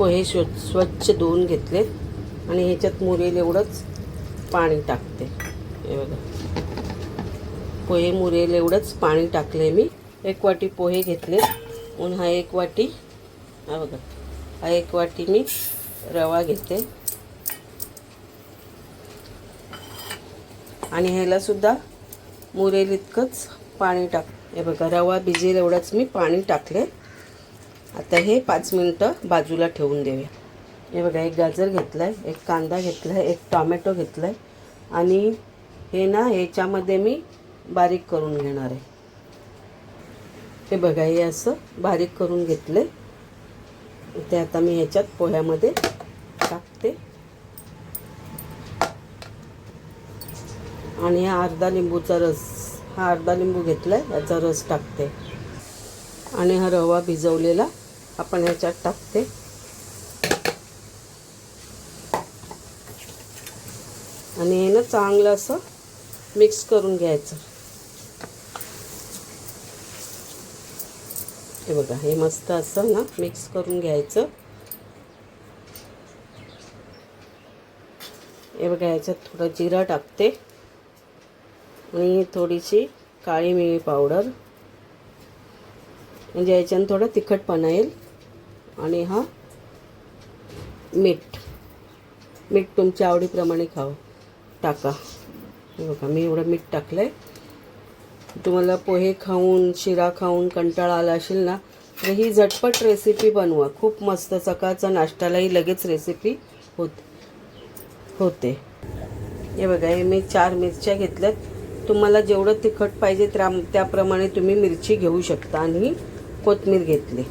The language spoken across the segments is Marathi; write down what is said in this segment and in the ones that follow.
पोहे स्व स्वच्छ धुवून घेतलेत. आणि ह्याच्यात मुरेल एवढंच पाणी टाकते. हे बघा. पोहे मुरेल एवढंच पाणी टाकले मी. एक वाटी पोहे घेतले म्हणून हा एक वाटी हा बघा. हा एक वाटी मी रवा घेते. आणि ह्यालासुद्धा मुरेल इतकंच पाणी टाक हे बघा रवा भिजेल एवढंच मी पाणी टाकले आता हे पाच मिनटं बाजूला ठेवून देऊया. हे बघा एक गाजर घेतला आहे एक कांदा घेतला आहे एक टॉमॅटो घेतला आहे आणि हे ना ह्याच्यामध्ये मी बारीक करून घेणार आहे. हे बघा हे असं बारीक करून घेतलं आहे ते आता मी ह्याच्यात पोह्यामध्ये टाकते. आणि हा अर्धा लिंबूचा रस हा अर्धा लिंबू घेतला आहे याचा रस टाकते. आणि हा रवा भिजवलेला आपण ह्याच्यात टाकते. आणि हे ना चांगलं असं मिक्स करून घ्यायचं. हे बघा हे मस्त असं ना मिक्स करून घ्यायचं. हे बघा ह्याच्यात थोडं जिरा टाकते. आणि थोडीशी काळी मिरी पावडर. म्हणजे याच्यानं थोडं तिखटपणा येईल. आणि हा मीठ. मीठ तुमच्या आवडीप्रमाणे खावं टाका. हे बघा मी एवढं मीठ टाकलं आहे तुम्हाला पोहे खाऊन शिरा खाऊन कंटाळा आला असेल ना तर ही झटपट रेसिपी बनवा. खूप मस्त सकाळचा नाश्त्यालाही लगेच रेसिपी होत होते. हे बघा हे मी चार मिरच्या घेतल्यात. तुम्हाला जेवढं तिखट पाहिजे त्या त्याप्रमाणे तुम्ही मिरची घेऊ शकता आणि कोथमीर घेतली.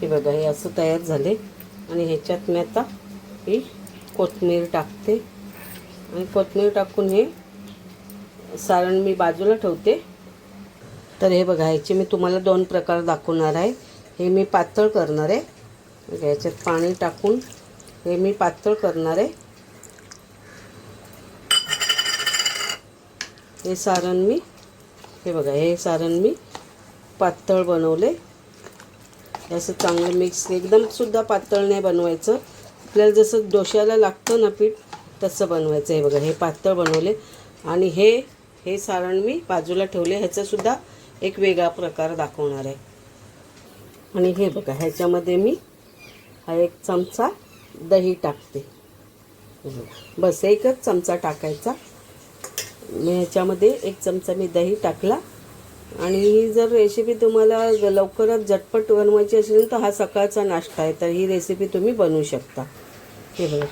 हे बघा हे असं तयार झाले. आणि ह्याच्यात मी आता ही कोथमीर टाकते. आणि कोथमीर टाकून हे सारण मी बाजूला ठेवते. तर हे बघा ह्याचे मी तुम्हाला दोन प्रकार दाखवणार आहे. हे मी पातळ करणार आहे. बघा, ह्याच्यात पाणी टाकून हे मी पातळ करणार आहे. हे सारण मी हे बघा हे सारण मी पातळ बनवले. असं चांगलं मिक्स एकदम सुद्धा पातळ नाही बनवायचं. आपल्याला जसं डोश्याला लागतं ना पीठ तसं बनवायचं हे बघा. हे पातळ बनवले. आणि हे हे सारण मी बाजूला ठेवले. ह्याचासुद्धा एक वेगळा प्रकार दाखवणार आहे. आणि हे बघा ह्याच्यामध्ये मी हा एक चमचा दही टाकते. बस एकच चमचा टाकायचा. मी ह्याच्यामध्ये एक चमचा मी दही टाकला. आणि ही जर रेसिपी तुम्हाला लवकरच झटपट बनवायची असेल तर हा सकाळचा नाश्ता आहे. तर ही रेसिपी तुम्ही बनवू शकता. हे बघा.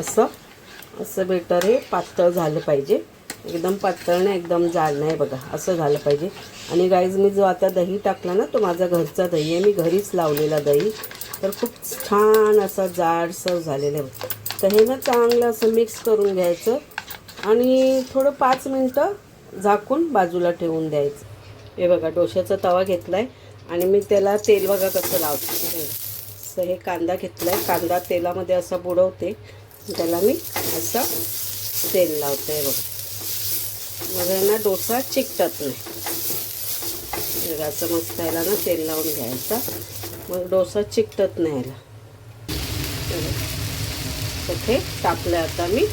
असं असं बेटर हे पातळ झालं पाहिजे. एकदम पातळ नाही एकदम जाड नाही बघा. असं झालं पाहिजे. आणि गाईज मी जो आता दही टाकला ना तो माझा घरचा दही आहे. मी घरीच लावलेला दही. तर खूप छान असा जाडसर झालेलं आहे तर हे ना चांगलं असं मिक्स करून घ्यायचं. आणि थोडं पाच मिनटं झाकून बाजूला ठेवून द्यायचं. हे बघा डोश्याचा तवा घेतला आहे आणि मी त्याला तेल बघा कसं लावते. असं हे कांदा घेतला आहे कांदा तेलामध्ये असा बुडवते. त्याला मी असं तेल लावते हे बघा. मग यांना ना डोसा चिकटत नाही. असं मस्त याला ना तेल लावून घ्यायचा. मग डोसा चिकटत नाही याला हे टाकलं आता मी.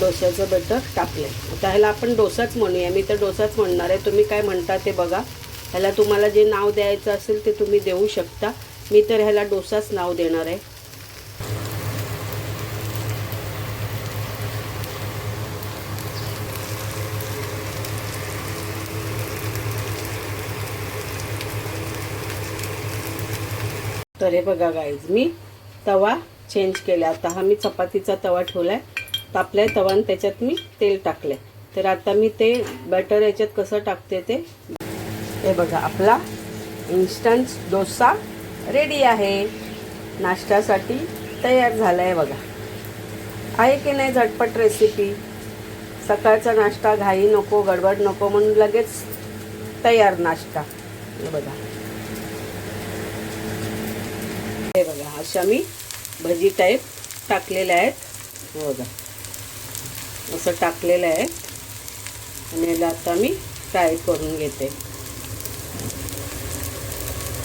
डोस्याचं बटर टाकलं आहे आता ह्याला आपण डोसाच म्हणूया. मी तर डोसाच म्हणणार आहे. तुम्ही काय म्हणता ते बघा. ह्याला तुम्हाला जे नाव द्यायचं असेल ते तुम्ही देऊ शकता. मी तर ह्याला डोसाच नाव देणार आहे. तर हे बघा गाईज मी तवा चेंज केला आता हा मी चपातीचा तवा ठेवला आहे तापलाय तवा त्याच्यात मी तेल टाकले तर आता मी ते बॅटर याच्यात कसं टाकते ते? हे बघा आपला इन्स्टंट डोसा रेडी आहे. नाश्त्यासाठी तयार झाला आहे बघा. आहे की नाही झटपट रेसिपी सकाळचा नाश्ता घाई नको गडबड नको म्हणून लगेच तयार नाश्ता. हे बघा. हे बघा अशा मी भजी टाईप टाकलेल्या आहेत. बघा. असं टाकलेलं आहे. आणि याला आता मी फ्राय करून घेते.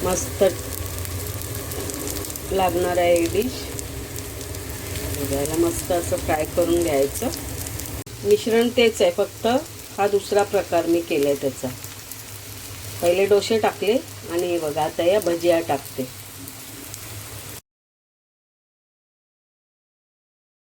मस्त लागणार आहे डिश याला मस्त असं फ्राय करून घ्यायचं. मिश्रण तेच आहे फक्त हा दुसरा प्रकार मी केला आहे त्याचा. पहिले डोसे टाकले आणि बघा आता या भजिया टाकते.